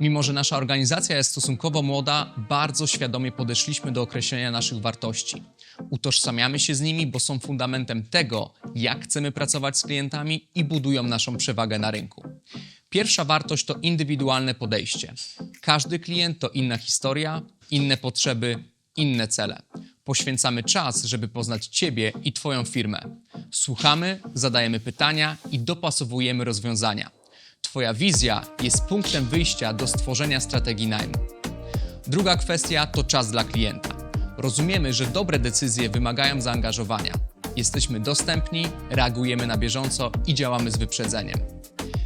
Mimo, że nasza organizacja jest stosunkowo młoda, bardzo świadomie podeszliśmy do określenia naszych wartości. Utożsamiamy się z nimi, bo są fundamentem tego, jak chcemy pracować z klientami i budują naszą przewagę na rynku. Pierwsza wartość to indywidualne podejście. Każdy klient to inna historia, inne potrzeby, inne cele. Poświęcamy czas, żeby poznać Ciebie i Twoją firmę. Słuchamy, zadajemy pytania i dopasowujemy rozwiązania. Twoja wizja jest punktem wyjścia do stworzenia strategii najmu. Druga kwestia to czas dla klienta. Rozumiemy, że dobre decyzje wymagają zaangażowania. Jesteśmy dostępni, reagujemy na bieżąco i działamy z wyprzedzeniem.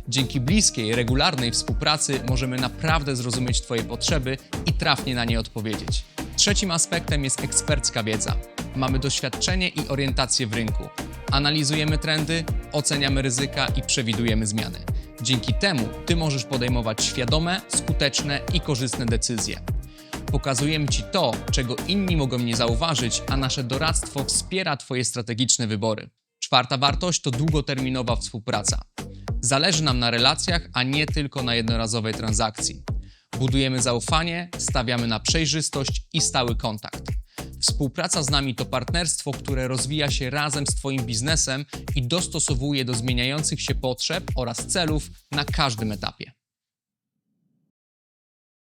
Dzięki bliskiej, regularnej współpracy możemy naprawdę zrozumieć Twoje potrzeby i trafnie na nie odpowiedzieć. Trzecim aspektem jest ekspercka wiedza. Mamy doświadczenie i orientację w rynku. Analizujemy trendy, oceniamy ryzyka i przewidujemy zmiany. Dzięki temu Ty możesz podejmować świadome, skuteczne i korzystne decyzje. Pokazujemy Ci to, czego inni mogą nie zauważyć, a nasze doradztwo wspiera Twoje strategiczne wybory. Czwarta wartość to długoterminowa współpraca. Zależy nam na relacjach, a nie tylko na jednorazowej transakcji. Budujemy zaufanie, stawiamy na przejrzystość i stały kontakt. Współpraca z nami to partnerstwo, które rozwija się razem z Twoim biznesem i dostosowuje do zmieniających się potrzeb oraz celów na każdym etapie.